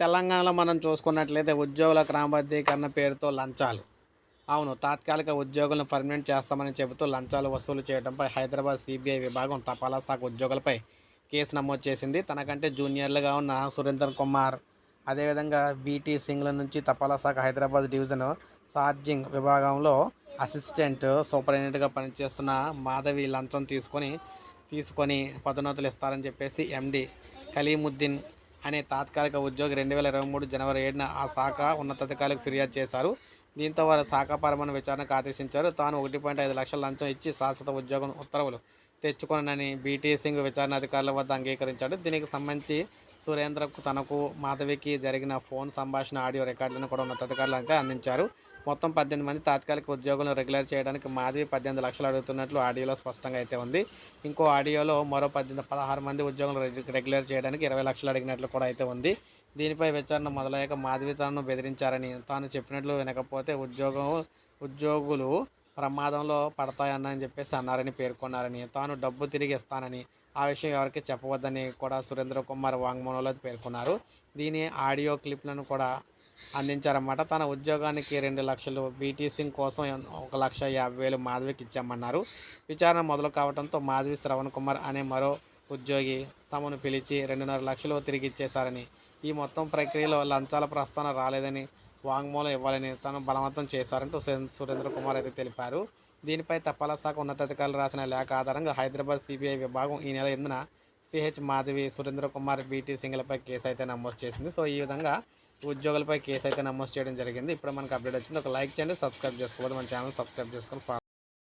తెలంగాణలో మనం చూసుకున్నట్లయితే ఉద్యోగుల క్రమబద్ధీకరణ పేరుతో లంచాలు. అవును తాత్కాలిక ఉద్యోగులను పర్మనెంట్ చేస్తామని చెబుతూ లంచాలు వసూలు చేయడంపై హైదరాబాద్ సిబిఐ విభాగం తపాలా శాఖ ఉద్యోగులపై కేసు నమోదు చేసింది. తనకంటే జూనియర్లుగా ఉన్న సురేందర్ కుమార్ అదేవిధంగా బీటీ సింగ్ల నుంచి తపాలా శాఖ హైదరాబాద్ డివిజన్ సార్జింగ్ విభాగంలో అసిస్టెంట్ సూపరింటెండెంట్గా పనిచేస్తున్న మాధవి లంచం తీసుకొని తీసుకొని పదోన్నతులు ఇస్తారని చెప్పేసి ఎండి కలీముద్దీన్ అనే తాత్కాలిక ఉద్యోగి రెండు వేల ఇరవై మూడు జనవరి ఏడున ఆ శాఖ ఉన్నతాధికారులకు ఫిర్యాదు చేశారు. దీంతో వారు శాఖపరమైన విచారణకు ఆదేశించారు. తాను ఒకటి పాయింట్ ఐదు లక్షల లంచం ఇచ్చి శాశ్వత ఉద్యోగం ఉత్తర్వులు తెచ్చుకోనని బీటీ సింగ్ విచారణ అధికారుల వద్ద అంగీకరించాడు. దీనికి సంబంధించి సురేంద్రకు తనకు మాధవికి జరిగిన ఫోన్ సంభాషణ ఆడియో రికార్డులను కూడా ఉన్నతాధికారులు అయితే అందించారు. మొత్తం పద్దెనిమిది మంది తాత్కాలిక ఉద్యోగులను రెగ్యులర్ చేయడానికి మాధవి పద్దెనిమిది లక్షలు అడుగుతున్నట్లు ఆడియోలో స్పష్టంగా అయితే ఉంది. ఇంకో ఆడియోలో మరో పద్దెనిమిది పదహారు మంది ఉద్యోగులు రెగ్యులర్ చేయడానికి ఇరవై లక్షలు అడిగినట్లు కూడా అయితే ఉంది. దీనిపై విచారణ మొదలయ్యాక మాధవి తనను బెదిరించారని తాను చెప్పినట్లు వినకపోతే ఉద్యోగం ఉద్యోగులు ప్రమాదంలో పడతాయని చెప్పేసి అన్నారని పేర్కొన్నారని తాను డబ్బు తిరిగి ఇస్తానని ఆ విషయం ఎవరికి చెప్పవద్దని కూడా సురేంద్ర కుమార్ వాంగ్మూలంలో పేర్కొన్నారు. దీని ఆడియో క్లిప్లను కూడా అందించారన్నమాట. తన ఉద్యోగానికి రెండు లక్షలు బీటీ సింగ్ కోసం ఒక లక్ష యాభై వేలు మాధవికి ఇచ్చామన్నారు. విచారణ మొదలు కావడంతో మాధవి శ్రవణ్ కుమార్ అనే మరో ఉద్యోగి తమను పిలిచి రెండున్నర లక్షలు తిరిగి ఇచ్చేశారని ఈ మొత్తం ప్రక్రియలో లంచాల ప్రస్తావన రాలేదని వాంగ్మూలం ఇవ్వాలని తను బలవంతం చేశారంటూ సురేంద్ర కుమార్ అయితే తెలిపారు. దీనిపై తపాలా శాఖ ఉన్నతాధికారులు రాసిన లేఖ ఆధారంగా హైదరాబాద్ సిబిఐ విభాగం ఈ నెల ఎనిమిదిన సిహెచ్ మాధవి సురేంద్ర కుమార్ బీటీ సింగ్లపై కేసు అయితే నమోదు చేసింది. సో ఈ విధంగా ఉద్యోగులపై కేసు అయితే నమోదు చేయడం జరిగింది. ఇప్పుడు మనకు అప్డేట్ వచ్చింది. ఒక లైక్ చేయండి సబ్స్క్రైబ్ చేసుకోవద్దు. మన ఛానల్ సబ్స్క్రైబ్ చేసుకొని